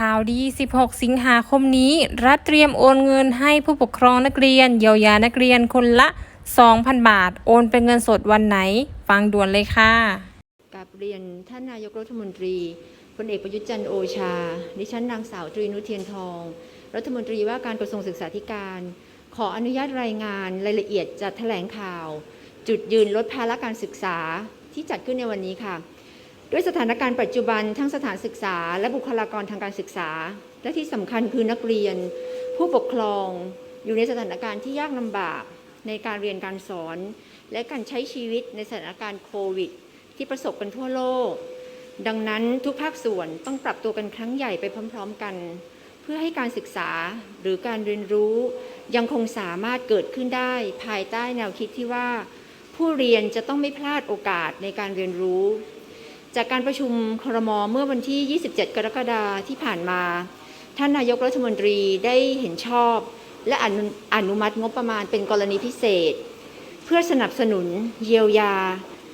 ข่าวดี 16 สิงหาคมนี้ รัฐเตรียมโอนเงินให้ผู้ปกครองนักเรียน เยียวยานักเรียนคนละ 2,000 บาท โอนเป็นเงินสดวันไหน ฟังด่วนเลยค่ะกับเรียนท่านนายกรัฐมนตรีพลเอกประยุทธ์จันทร์โอชา ดิฉันนางสาวตรีนุเทียนทอง รัฐมนตรีว่าการกระทรวงศึกษาธิการ ขออนุญาตรายงานรายละเอียดจัดแถลงข่าว จุดยืนลดภาระการศึกษาที่จัดขึ้นในวันนี้ค่ะ ด้วยสถานการณ์ปัจจุบันทั้งสถานศึกษา และบุคลากรทางการศึกษา และที่สำคัญคือนักเรียน ผู้ปกครองอยู่ในสถานการณ์ที่ยากลำบากในการเรียนการสอน และการใช้ชีวิตในสถานการณ์โควิด ที่ประสบกันทั่วโลก ดังนั้นทุกภาคส่วนต้องปรับตัวกันครั้งใหญ่ไปพร้อม ๆ กัน เพื่อให้การศึกษาหรือการเรียนรู้ ยังคงสามารถเกิดขึ้นได้ ภายใต้แนวคิดที่ว่า ผู้เรียนจะต้องไม่พลาดโอกาสในการเรียนรู้ จากการประชุมครมเมื่อวันที่ 27 กรกฎาคมที่ผ่านมา ท่านนายกรัฐมนตรีได้เห็นชอบ และอนุอนุมัติงบประมาณเป็นกรณีพิเศษ เพื่อสนับสนุน เยียวยา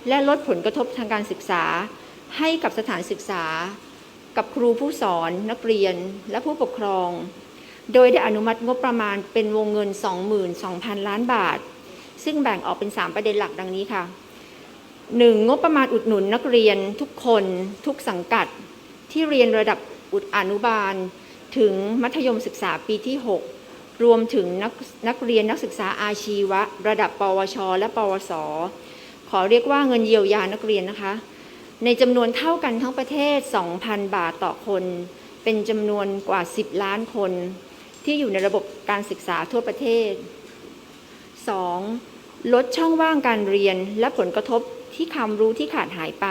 และลดผลกระทบทางการศึกษา ให้กับสถานศึกษา กับครูผู้สอน นักเรียนและผู้ปกครอง โดยได้อนุมัติงบประมาณเป็นวงเงิน 22,000 ล้านบาท ซึ่งแบ่งออกเป็น 3 ประเด็นหลักดังนี้ค่ะ 1. งบประมาณอุดหนุนนักเรียนทุกคนทุกสังกัดที่เรียนระดับอุดอนุบาล ถึงมัธยมศึกษาปีที่ 6 รวมถึงนักนักเรียนนักศึกษาอาชีวะ ระดับ ปวช และปวส ขอเรียกว่าเงินเยียวยานักเรียนนะคะ ในจำนวนเท่ากันทั้งประเทศ 2,000 บาทต่อคน เป็นจำนวนกว่า 10 ล้านคน ที่อยู่ในระบบการศึกษาทั่วประเทศ 2. ลดช่องว่างการเรียนและผลกระทบ ที่ความรู้ที่ขาดหายไป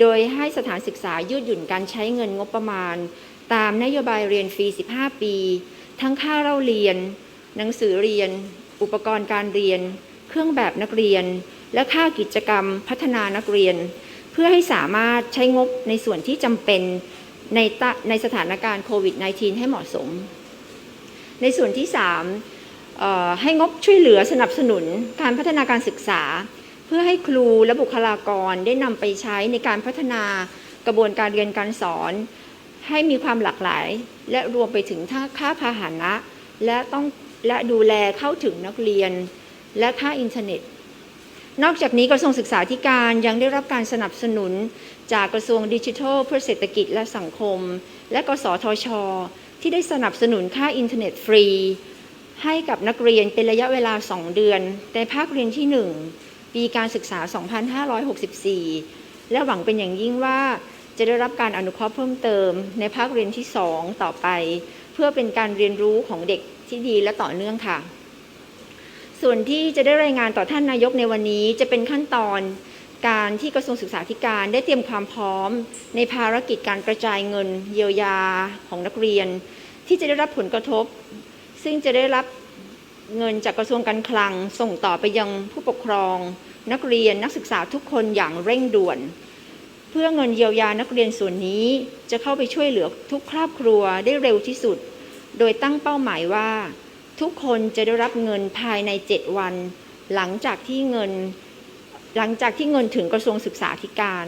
โดยให้สถานศึกษายืดหยุ่นการใช้เงินงบประมาณ ตามนโยบายเรียนฟรี 15 ปี ทั้งค่าเล่าเรียน หนังสือเรียน อุปกรณ์การเรียน เครื่องแบบนักเรียน และค่ากิจกรรมพัฒนานักเรียน เพื่อให้สามารถใช้งบในส่วนที่จำเป็นในในสถานการณ์โควิด -19 ให้เหมาะสม ในส่วนที่ 3ให้งบช่วยเหลือสนับสนุนการพัฒนาการศึกษา เพื่อให้ครูและบุคลากรได้นำไปใช้ในการพัฒนากระบวนการเรียนการสอน ให้มีความหลากหลาย และรวมไปถึงท่าค่าพาหนะ และต้องและดูแลเข้าถึงนักเรียน และค่าอินเทอร์เน็ต นอกจากนี้กระทรวงศึกษาธิการยังได้รับการสนับสนุนจากกระทรวงดิจิทัล เพื่อเศรษฐกิจและสังคม และกสทช ที่ได้สนับสนุนค่าอินเทอร์เน็ตฟรี ให้กับนักเรียนเป็นระยะเวลา 2 เดือนในภาคเรียนที่ 1 ปีการศึกษา 2564 และหวังเป็นอย่างยิ่งว่าจะได้รับการอนุเคราะห์เพิ่มเติมในภาคเรียนที่ 2 ต่อไป เพื่อเป็นการเรียนรู้ของเด็กที่ดีและต่อเนื่องค่ะ ส่วนที่จะได้รายงานต่อท่านนายกในวันนี้จะเป็นขั้นตอนการที่กระทรวงศึกษาธิการได้เตรียมความพร้อม ในภารกิจการกระจายเงิน เยียวยาของนักเรียน ที่จะได้รับผลกระทบ ซึ่งจะได้รับ เงินจากกระทรวงการคลังส่งต่อไปยังผู้ปกครอง นักเรียนนักศึกษาทุกคนอย่างเร่งด่วน เพื่อเงินเยียวยานักเรียนส่วนนี้จะเข้าไปช่วยเหลือทุกครอบครัวได้เร็วที่สุด โดยตั้งเป้าหมายว่า ทุกคนจะได้รับเงินภายใน 7 วัน หลังจากที่เงิน หลังจากที่เงินถึงกระทรวงศึกษาธิการ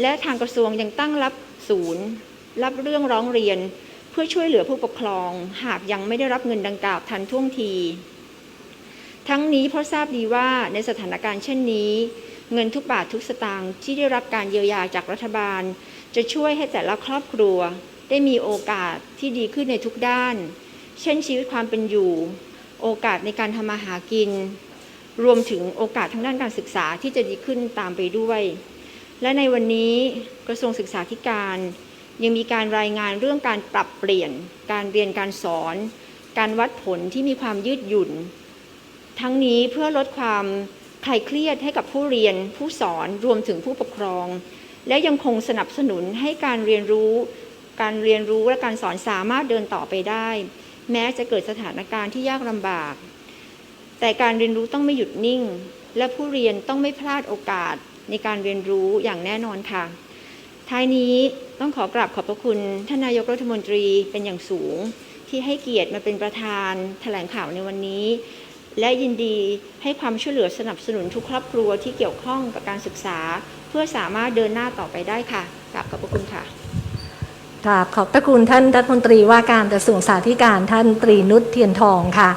และทางกระทรวงยังตั้งรับศูนย์ รับเรื่องร้องเรียน พื่อช่วยเหลือผู้ปกครอง หากยังไม่ได้รับเงินดังกล่าวทันท่วงที ทั้งนี้เพราะทราบดีว่าในสถานการณ์เช่นนี้ เงินทุกบาททุกสตางค์ที่ได้รับการเยียวยาจากรัฐบาล จะช่วยให้แต่ละครอบครัว ได้มีโอกาสที่ดีขึ้นในทุกด้าน เช่นชีวิตความเป็นอยู่ โอกาสในการทำมาหากิน รวมถึงโอกาสทางด้านการศึกษาที่จะดีขึ้นตามไปด้วย และในวันนี้กระทรวงศึกษาธิการ ยังมีการรายงานเรื่องการปรับเปลี่ยน การเรียนการสอน การวัดผลที่มีความยืดหยุ่น ทั้งนี้เพื่อลดความคลายเครียดให้กับผู้เรียน ผู้สอนรวมถึงผู้ปกครอง และยังคงสนับสนุนให้การเรียนรู้ การเรียนรู้และการสอนสามารถเดินต่อไปได้ แม้จะเกิดสถานการณ์ที่ยากลำบาก แต่การเรียนรู้ต้องไม่หยุดนิ่ง และผู้เรียนต้องไม่พลาดโอกาสในการเรียนรู้อย่างแน่นอนค่ะ ท้ายนี้ต้องขอกราบขอบพระคุณท่านนายกรัฐมนตรีเป็นอย่างสูง ที่ให้เกียรติมาเป็นประธานแถลงข่าวในวันนี้ และยินดีให้ความช่วยเหลือสนับสนุนทุกครอบครัวที่เกี่ยวข้องกับการศึกษา เพื่อสามารถเดินหน้าต่อไปได้ค่ะกราบขอบพระคุณค่ะ กราบขอบพระคุณท่านรัฐมนตรีว่าการกระทรวงสาธารณการท่านตรีนุชเทียนทองค่ะ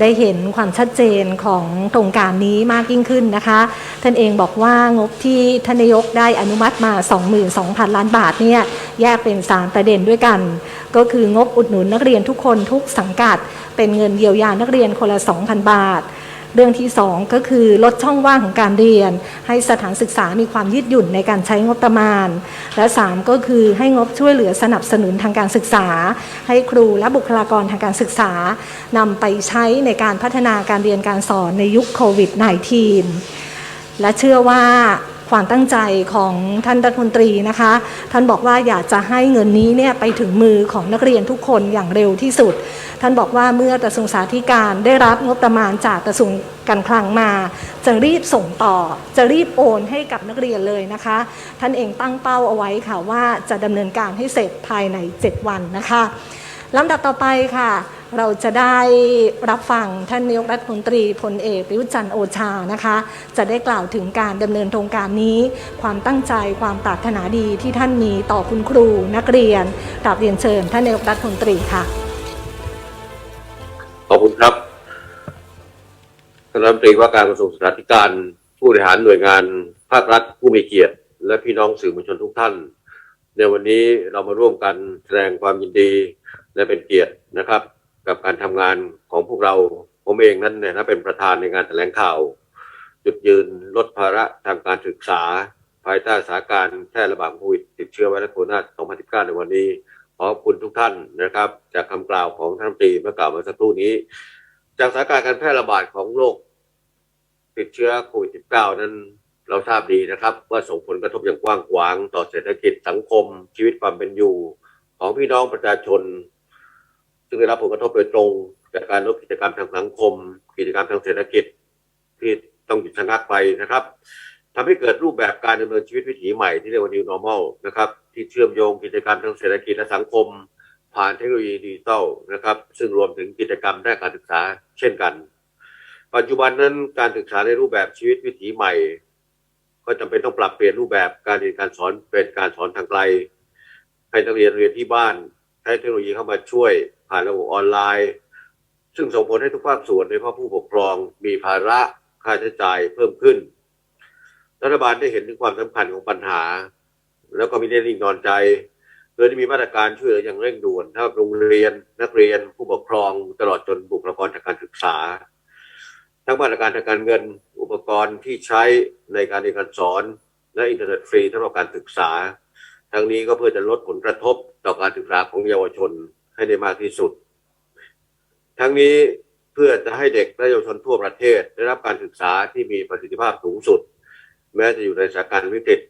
ได้เห็นความชัดเจนของโครงการนี้มากยิ่งขึ้นนะคะ ท่านเองบอกว่างบที่ท่านนายกได้อนุมัติมา 22,000 ล้านบาทเนี่ยแยกเป็น 3 ประเด็นด้วยกัน ก็คืองบอุดหนุนนักเรียนทุกคนทุกสังกัด เป็นเงินเยียวยานักเรียนคนละ 2,000 บาท เรื่องที่ 2 ก็คือลดช่องว่างของการเรียน ให้สถานศึกษามีความยืดหยุ่นในการใช้งบประมาณ และ 3 ก็คือให้งบช่วยเหลือสนับสนุนทางการศึกษา ให้ครูและบุคลากรทางการศึกษานำไปใช้ในการพัฒนาการเรียนการสอนในยุคโควิด -19 และเชื่อว่า ความตั้งใจของท่านรัฐมนตรีนะคะ ท่านบอกว่าอยากจะให้เงินนี้เนี่ยไปถึงมือของนักเรียนทุกคนอย่างเร็วที่สุด ท่านบอกว่าเมื่อกระทรวงสาธการได้รับงบประมาณจากกระทรวงการคลังมา จะรีบส่งต่อ จะรีบโอนให้กับนักเรียนเลยนะคะ ท่านเองตั้งเป้าเอาไว้ค่ะว่าจะดำเนินการให้เสร็จภายใน 7 วันนะคะลำดับต่อไปค่ะ เราจะได้รับฟังท่านนายกรัฐมนตรีพลเอกประยุทธ์จันทร์โอชานะคะ จะได้กล่าวถึงการดำเนินโครงการนี้ ความตั้งใจความปรารถนาดีที่ท่านมีต่อคุณครูนักเรียนกราบเรียนเชิญท่านนายกรัฐมนตรีค่ะขอบคุณครับท่านรัฐมนตรีว่าการกระทรวงศึกษาธิการ ผู้บริหารหน่วยงานภาครัฐผู้มีเกียรติ และพี่น้องสื่อมวลชนทุกท่าน ในวันนี้เรามาร่วมกันแสดงความยินดีและเป็นเกียรตินะครับ กับการทำงานของพวกเราผมเองนั้นเนี่ยนะเป็นประธานในงานแถลงข่าว จุดยืนลดภาระทางการศึกษา ภายใต้สถานการณ์แพร่ระบาดโควิดติดเชื้อไวรัสโคโรนา2019 ในวันนี้ขอบคุณทุกท่านนะครับ จากคำกล่าวของท่านตรีเมื่อกล่าวมื่อสักครู่นี้ จากสถานการณ์การแพร่ระบาดของโรคติดเชื้อโควิด -19 นั้นเราทราบดีนะครับ ว่าส่งผลกระทบอย่างกว้างขวางต่อเศรษฐกิจสังคมชีวิตความเป็นอยู่ ของพี่น้องประชาชน ซึ่งได้รับผลกระทบโดยตรง จากการลดกิจกรรมทางสังคม กิจกรรมทางเศรษฐกิจ ที่ต้องหยุดชะงักไปนะครับทำให้เกิดรูปแบบการดำเนินชีวิตวิถีใหม่ที่เรียกว่า new normal นะครับที่เชื่อมโยงกิจกรรมทางเศรษฐกิจและสังคม ผ่านเทคโนโลยีดิจิทัลนะครับซึ่งรวมถึงกิจกรรมด้านการศึกษาเช่นกัน ปัจจุบันนั้นการศึกษาในรูปแบบชีวิตวิถีใหม่ ก็จำเป็นต้องปรับเปลี่ยนรูปแบบการเรียนการสอนเป็นการสอนทางไกลให้นักเรียนเรียนที่บ้าน ใช้เทคโนโลยีเข้ามาช่วย ผ่านระบบออนไลน์ ซึ่งส่งผลให้ทุกภาคส่วนโดยเฉพาะผู้ปกครองมีภาระค่าใช้จ่ายเพิ่มขึ้น รัฐบาลได้เห็นถึงความสำคัญของปัญหา แล้วก็มีได้นิ่งนอนใจโดยได้มีมาตรการช่วยเหลืออย่างเร่งด่วนทั้งโรงเรียนนักเรียนผู้ปกครองตลอดจนบุคลากรทางการศึกษา ทั้งมาตรการทางการเงินอุปกรณ์ที่ใช้ในการเรียนการสอน และอินเทอร์เน็ตฟรีสำหรับการศึกษา ทั้งนี้ก็เพื่อจะลดผลกระทบต่อการศึกษาของเยาวชน ให้ได้มากที่สุด ทั้งนี้เพื่อจะให้เด็กและเยาวชนทั่วประเทศ ได้รับการศึกษาที่มีประสิทธิภาพสูงสุด แม้จะอยู่ในสถานการณ์วิกฤต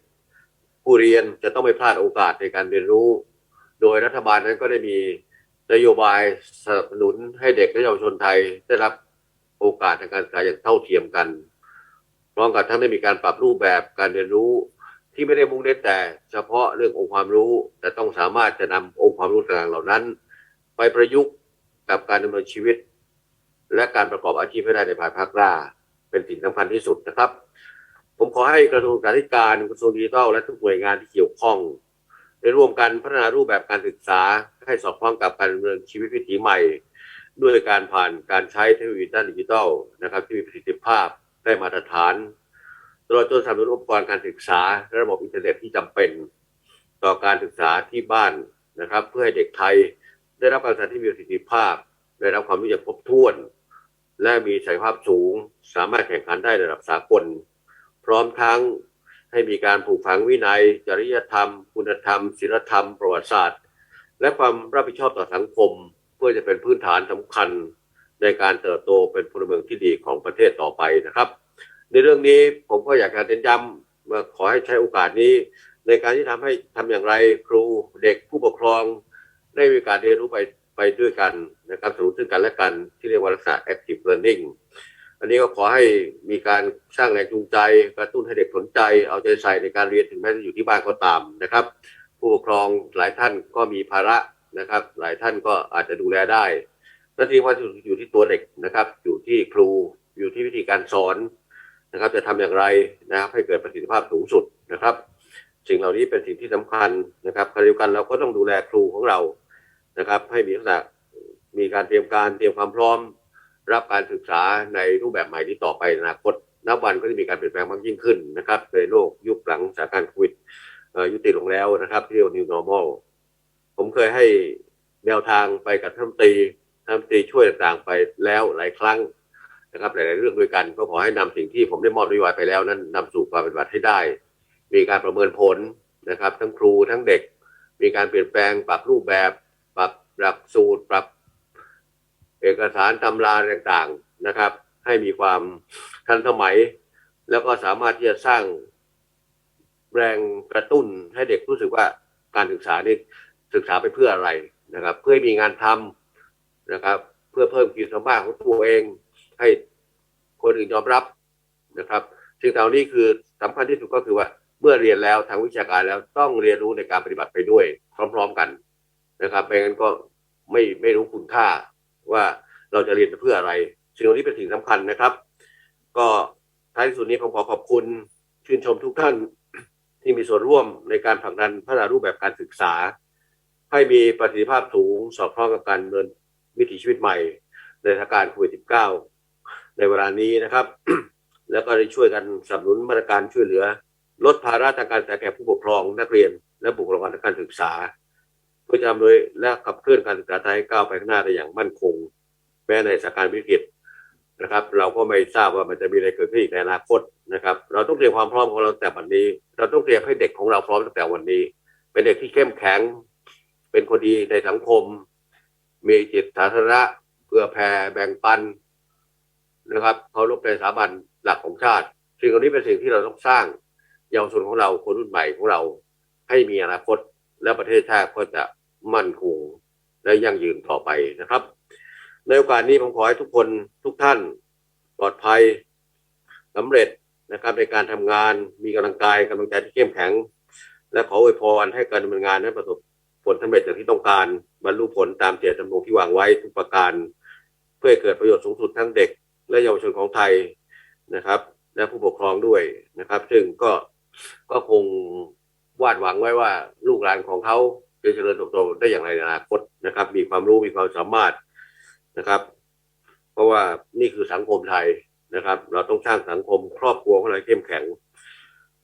ผู้เรียนจะต้องไม่พลาดโอกาสในการเรียนรู้ โดยรัฐบาลนั้นก็ได้มีนโยบายสนับสนุนให้เด็กและเยาวชนไทยได้รับโอกาสทางการศึกษาอย่างเท่าเทียมกันพร้อมกับทั้งได้มีการปรับรูปแบบการเรียนรู้ที่ไม่ได้มุ่งเน้นแต่ เฉพาะเรื่ององค์ความรู้ แต่ต้องสามารถจะนำองค์ความรู้ต่างๆเหล่านั้น ไปประยุกต์กับการดำเนินชีวิต และการประกอบอาชีพให้ได้ในภายภาคหน้าเป็นสิ่งสำคัญที่สุดนะครับ ผมขอให้กระทรวงศึกษาธิการกระทรวงดิจิทัลและทุกหน่วยงานที่เกี่ยวข้องได้ร่วมกันพัฒนารูปแบบการศึกษาให้สอดคล้องกับการดำเนินชีวิตวิถีใหม่ ด้วยการผ่านการใช้เทคโนโลยีด้านดิจิทัลนะครับ ที่มีประสิทธิภาพได้มาตรฐานตลอดจนสนับสนุนอุปกรณ์การศึกษาและระบบอินเทอร์เน็ตที่จำเป็น ต่อการศึกษาที่บ้านนะครับ เพื่อให้เด็กไทย ได้รับการศึกษาที่มีประสิทธิภาพ ได้รับความรู้อย่างครบถ้วน และมีศักยภาพสูง สามารถแข่งขันได้ในระดับสากล พร้อมทั้งให้มีการผูกฝังวินัย จริยธรรม คุณธรรมศีลธรรม ประวัติศาสตร์ และความรับผิดชอบต่อสังคม เพื่อจะเป็นพื้นฐานสำคัญในการเติบโตเป็นพลเมืองที่ดีของประเทศต่อไปนะครับ ในเรื่องนี้ผมก็อยากจะเน้นย้ำว่าขอให้ใช้โอกาสนี้ ในการที่ทำให้ทำอย่างไรครูเด็กผู้ปกครอง ได้มีการเรียนรู้ไปไปด้วยกันนะครับสนุนซึ่งกันและกันที่เรียกว่าลักษณะ active learning อันนี้ก็ขอให้มีการสร้างแรงจูงใจกระตุ้นให้เด็กสนใจ เอาใจใส่ในการเรียนถึงแม้จะอยู่ที่บ้านก็ตามนะครับ ผู้ปกครองหลายท่านก็มีภาระนะครับ หลายท่านก็อาจจะดูแลได้หน้าที่ว่าอยู่ที่ตัวเด็กนะครับ อยู่ที่ครูอยู่ที่วิธีการสอนนะครับ จะทำอย่างไรนะครับให้เกิดประสิทธิภาพสูงสุดนะครับ สิ่งเหล่านี้เป็นสิ่งที่สำคัญนะครับขณะเดียวกันเราก็ต้องดูแลครูของเรา นะครับ ให้มีลักษณะมีการเตรียมการเตรียมความพร้อม รับการศึกษาในรูปแบบใหม่ที่ต่อไปอนาคตนับวันก็จะมีการเปลี่ยนแปลงมากยิ่งขึ้นนะครับในโลกยุคหลังสถานการณ์โควิดยุติลงแล้วนะครับที่เรียกว่า new normal ผมเคยให้แนวทางไปกับท่านตีท่านตีช่วยต่างๆไปแล้วหลายครั้งนะครับหลายๆเรื่องด้วยกัน ก็ขอให้นำสิ่งที่ผมได้มอบนโยบายไปแล้วนั้นนำสู่ความปฏิบัติให้ได้ มีการประเมินผลนะครับ ทั้งครูทั้งเด็ก มีการเปลี่ยนแปลงปรับรูปแบบ หลักสูตรปรับเอกสารตำราต่างๆนะครับ ให้มีความทันสมัย แล้วก็สามารถที่จะสร้างแรงกระตุ้นให้เด็กรู้สึกว่าการศึกษานี่ศึกษาไปเพื่ออะไรนะครับ เพื่อให้มีงานทำนะครับ เพื่อเพิ่มขีดสามารถของตัวเอง ให้คนอื่นยอมรับนะครับสิ่งเหล่านี้คือสำคัญที่สุดก็คือว่าเมื่อเรียนแล้วทางวิชาการแล้วต้องเรียนรู้ในการปฏิบัติไปด้วย พร้อม ๆ กัน นะครับไม่งั้นก็ไม่ไม่รู้คุณค่าว่าเราจะเรียนเพื่ออะไรสิ่งเหล่านี้เป็นสิ่งสำคัญนะครับ ก็ท้ายที่สุดนี้ผมขอขอบคุณชื่นชมทุกท่านที่มีส่วนร่วมในการผลักดันพัฒนารูปแบบการศึกษา ให้มีประสิทธิภาพสูงสอดคล้องกับการดำเนินวิถีชีวิตใหม่ ในสถานการณ์โควิด -19 ในเวลานี้นะครับ แล้วก็ได้ช่วยกันสนับสนุนมาตรการช่วยเหลือ ลดภาระทางการศึกษาแก่ผู้ปกครองนักเรียน และบุคลากรทางการศึกษา เพื่อจะอำนวยและขับเคลื่อนการศึกษาไทยให้ก้าวไปข้างหน้าได้อย่างมั่นคง แม้ในสถานการณ์วิกฤตนะครับ เราก็ไม่ทราบว่ามันจะมีอะไรเกิดขึ้นอีกในอนาคตนะครับ เราต้องเตรียมความพร้อมของเราตั้งแต่วันนี้ เราต้องเตรียมให้เด็กของเราพร้อมตั้งแต่วันนี้ เป็นเด็กที่เข้มแข็ง เป็นคนดีในสังคม มีจิตสาธารณะเพื่อแผ่แบ่งปันนะครับเคารพในสถาบันหลักของชาติสิ่งเหล่านี้เป็นสิ่งที่เราต้องสร้างเยาวชนของเราคนรุ่นใหม่ของเราให้มีอนาคต และประเทศชาติก็จะมั่นคงและยั่งยืนต่อไปนะครับ ในโอกาสนี้ผมขอให้ทุกคนทุกท่านปลอดภัยสำเร็จนะครับในการทำงานมีกำลังกายกำลังใจที่เข้มแข็ง และขออวยพรให้การดำเนินงานนั้นประสบผลสำเร็จอย่างที่ต้องการบรรลุผลตามเจตจำนงที่วางไว้ทุกประการ เพื่อเกิดประโยชน์สูงสุดทั้งเด็ก และเยาวชนของไทยนะครับ และผู้ปกครองด้วยนะครับ ซึ่งก็ก็คง วาดหวังไว้ว่าลูกหลานของเขาจะเจริญเติบโตได้อย่างไรในอนาคตนะครับ มีความรู้มีความสามารถนะครับ เพราะว่านี่คือสังคมไทยนะครับ เราต้องสร้างสังคมครอบครัวของเราเข้มแข็ง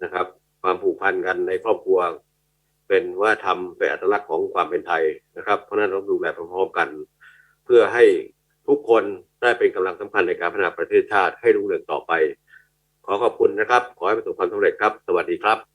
นะครับ ความผูกพันกันในครอบครัว เป็นว่าทำเป็นอัตลักษณ์ของความเป็นไทยนะครับ เพราะนั้นเราต้องดูแลพร้อมๆกัน เพื่อให้ทุกคนได้เป็นกำลังสำคัญในการพัฒนาประเทศชาติให้รุ่งเรืองต่อไป ขอขอบคุณนะครับ ขอให้ประสบความสำเร็จครับ สวัสดีครับ